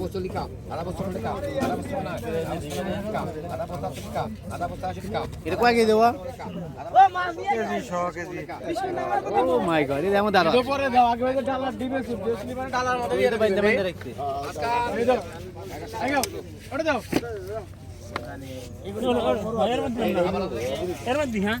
বছর টাকা আধা বছর নাই টাকা আধা বছর টাকা আধা বছর আশি টাকা এটা কয় কেজি দেওয়া ও মাই গড এটা আমার দাদা পরে দাও আগে আগে ডালার ডিবে সুট স্লিপার ডালার মধ্যে দিয়ে বাইন্দা বাইন্দা রাখতে আগে ওটা দাও এর মধ্যে হ্যাঁ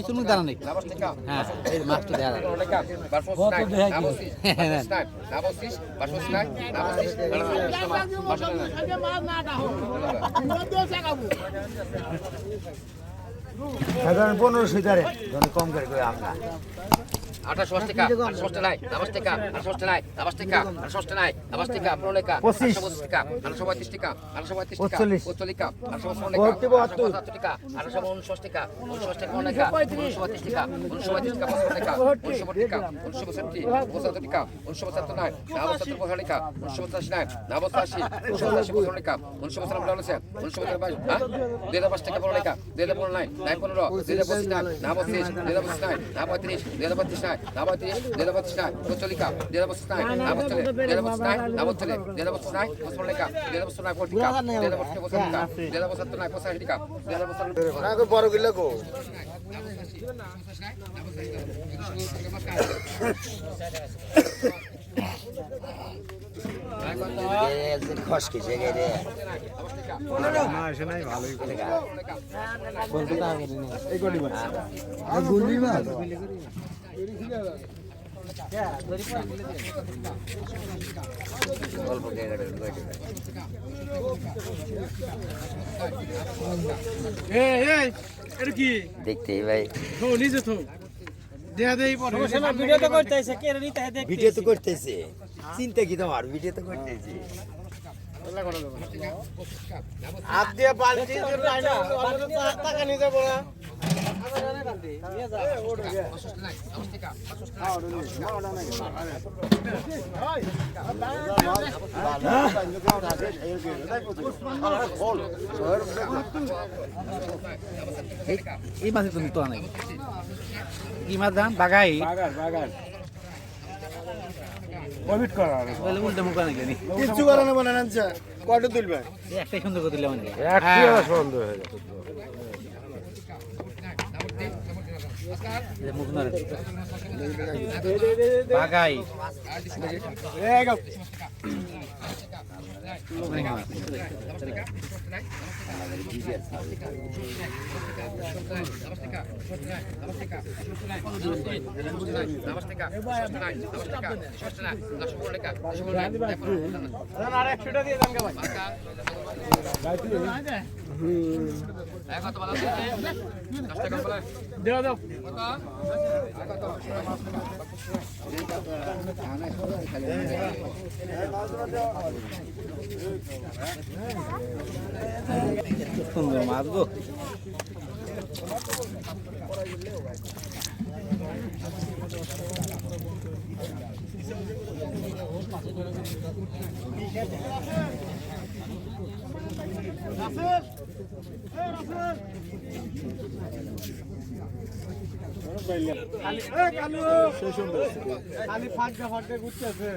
দাঁড়ান মুখ দাঁড়ান সাধারণ পনেরোশো ধরে কম করে করে আমরা আঠাশ টাকা আঠাশ নাই নামাজ টাকা আঠাশ নাই নামাজ টাকা আঠাশ নাই নামাজ উনষাট টাকা উনষাট টাকা পনেরো টাকা উনিশশো পঁয়ত্রিশ টাকা উনিশশো পঁয়ত্রিশ টাকা পঁচপন্ন টাকা উনিশশো পঁয়ত্রিশ টাকা উনিশশো পঁয়ষট্টি পঁচাত্তর টাকা উনিশশো পঁচাত্তর নয় না বড় গিলা গো। বলতে তো আগে নেই কি দেখতেই ভাই। তো ভিডিও তো করতেছে। ভিডিও তো করতেছে চিন্তা কি তোমার? ভিডিও তো করতেছি। হাত দিয়ে এই মাছের তুমি তো নাই কি মাছ দাম বাগাই কমিট করা বলে উল্টে মুখ করা কয়টা তুলবে একটাই সুন্দর করে দিলাম একটি বন্ধ হয়ে গেছে মুখ নড়ে বাগাই। আর একশোটা দিয়ে দাও সুন্দর মাছ গো এ কালু খালি ফাঁকা ফাঁকা ঘুরতেছে